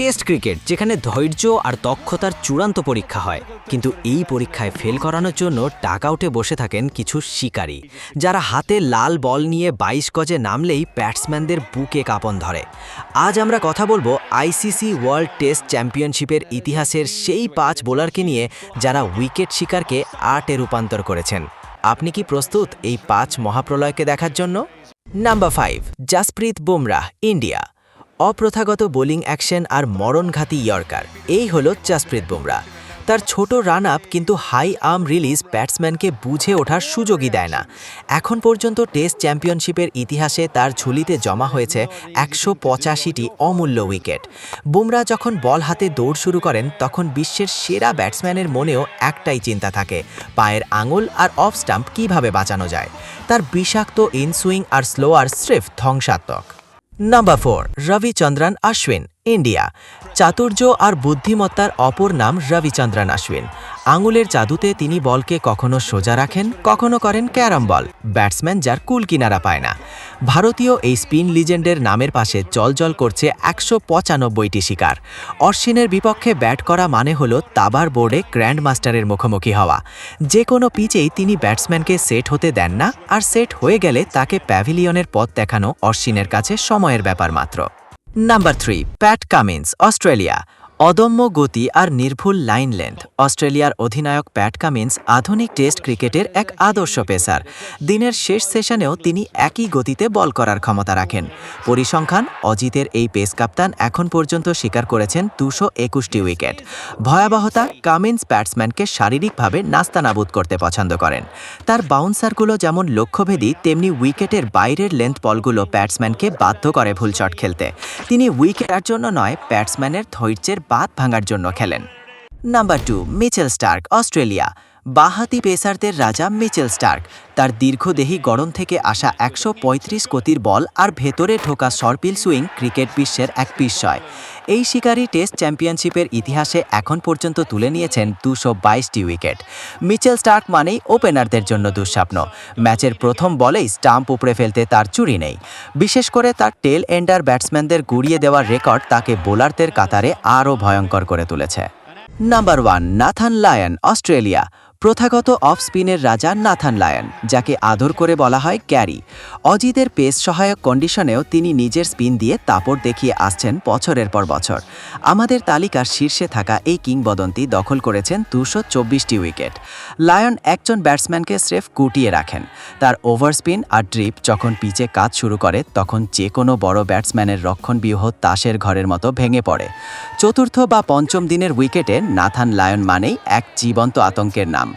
Test cricket, যেখানে ধৈর্য আর দক্ষতার চূড়ান্ত পরীক্ষা হয়। কিন্তু এই পরীক্ষায় ফেল করানোর জন্য টাকআউটে বসে থাকেন কিছু শিকারী, যারা হাতে লাল বল নিয়ে বাইশ গজে নামলেই ব্যাটসম্যানদের বুকে কাঁপন ধরে। আজ আমরা কথা বলব আইসিসি ওয়ার্ল্ড টেস্ট চ্যাম্পিয়নশিপের ইতিহাসের সেই পাঁচ বোলারকে নিয়ে, যারা উইকেট শিকারকে আর্টে রূপান্তর করেছেন। আপনি কি প্রস্তুত এই পাঁচ মহাপ্রলয়কে দেখার জন্য? Number five, Jasprit Bumrah, India. অপ্রথাগত bowling action আর মরণঘাতী ইয়র্কার। এই হলো জাসপ্রীত বুমরা। তার ছোট রান আপ কিন্তু হাই আর্ম রিলিজ ব্যাটসম্যানকে বুঝে ওঠার সুযোগই দেয় না। এখন পর্যন্ত টেস্ট চ্যাম্পিয়নশিপের ইতিহাসে তার ঝুলিতে জমা হয়েছে একশো পঁচাশিটি অমূল্য উইকেট। বুমরা যখন বল হাতে দৌড় শুরু করেন, তখন বিশ্বের সেরা ব্যাটসম্যানের মনেও একটাই চিন্তা থাকে, পায়ের আঙুল আর অফ স্টাম্প কীভাবে বাঁচানো যায়। তার বিষাক্ত ইনসুইং আর স্লোয়ার স্রেফ ধ্বংসাত্মক। Number four Ravichandran Ashwin India চাতুর্য আর বুদ্ধিমত্তার অপর নাম রবিচন্দ্রন আশ্বিন আঙুলের জাদুতে তিনি বলকে কখনো সোজা রাখেন, কখনো করেন ক্যারাম বল। ব্যাটসম্যান যার কুল কিনারা পায় না। ভারতীয় এই স্পিন লিজেন্ডের নামের পাশে জলজল করছে একশো পঁচানব্বইটি শিকার। অশ্বিনের বিপক্ষে ব্যাট করা মানে হল তাবার বোর্ডে গ্র্যান্ড মাস্টারের মুখোমুখি হওয়া। যে কোনো পিচেই তিনি ব্যাটসম্যানকে সেট হতে দেন না, আর সেট হয়ে গেলে তাকে প্যাভিলিয়নের পথ দেখানো অশ্বিনের কাছে সময়ের ব্যাপার মাত্র। Number three, Pat Cummins, Australia. অদম্য গতি আর নির্ভুল লাইন লেন্থ, অস্ট্রেলিয়ার অধিনায়ক প্যাট কামিন্স আধুনিক টেস্ট ক্রিকেটের এক আদর্শ পেসার। দিনের শেষ সেশনেও তিনি একই গতিতে বল করার ক্ষমতা রাখেন। পরিসংখ্যান, অজিতের এই পেস কাপ্তান এখন পর্যন্ত স্বীকার করেছেন দুশো একুশটি উইকেট। ভয়াবহতা, কামিন্স ব্যাটসম্যানকে শারীরিকভাবে নাস্তানাবুদ করতে পছন্দ করেন। তার বাউন্সারগুলো যেমন লক্ষ্যভেদী, তেমনি উইকেটের বাইরের লেন্থ বলগুলো ব্যাটসম্যানকে বাধ্য করে ভুল শট খেলতে। তিনি উইকেটার জন্য নয়, ব্যাটসম্যানের ধৈর্যের বাদ ভাঙার জন্য খেলেন। Number two Mitchell Starc Australia. বাহাতি পেসারদের রাজা মিচেল স্টার্ক তার দীর্ঘদেহী গড়ন থেকে আসা একশো পঁয়ত্রিশ কোটির বল আর ভেতরে ঢোকা সরপিল সুইং ক্রিকেট বিশ্বের এক বিস্ময়। এই শিকারী টেস্ট চ্যাম্পিয়নশিপের ইতিহাসে এখন পর্যন্ত তুলে নিয়েছেন দুশো বাইশটি উইকেট। মিচেল স্টার্ক মানেই ওপেনারদের জন্য দুঃস্বপ্ন। ম্যাচের প্রথম বলেই স্টাম্প উপড়ে ফেলতে তার চুরি নেই। বিশেষ করে তার টেল এন্ডার ব্যাটসম্যানদের গুড়িয়ে দেওয়ার রেকর্ড তাকে বোলারদের কাতারে আরও ভয়ঙ্কর করে তুলেছে। Number one, Nathan Lyon, Australia. প্রথাগত অফ স্পিনের রাজা নাথান লায়ন, যাকে আদর করে বলা হয় ক্যারি। অজিতের পেস সহায়ক কন্ডিশনেও তিনি নিজের স্পিন দিয়ে তাপড় দেখিয়ে আসছেন বছরের পর বছর। আমাদের তালিকার শীর্ষে থাকা এই কিংবদন্তি দখল করেছেন দুশো চব্বিশটি উইকেট। লায়ন একজন ব্যাটসম্যানকে স্রেফ কুটিয়ে রাখেন। তার ওভার স্পিন আর ড্রিপ যখন পিচে কাজ শুরু করে, তখন যে কোনো বড় ব্যাটসম্যানের রক্ষণব্যূহ তাসের ঘরের মতো ভেঙে পড়ে। চতুর্থ বা পঞ্চম দিনের উইকেটে নাথান লায়ন মানেই এক জীবন্ত আতঙ্কের নাম।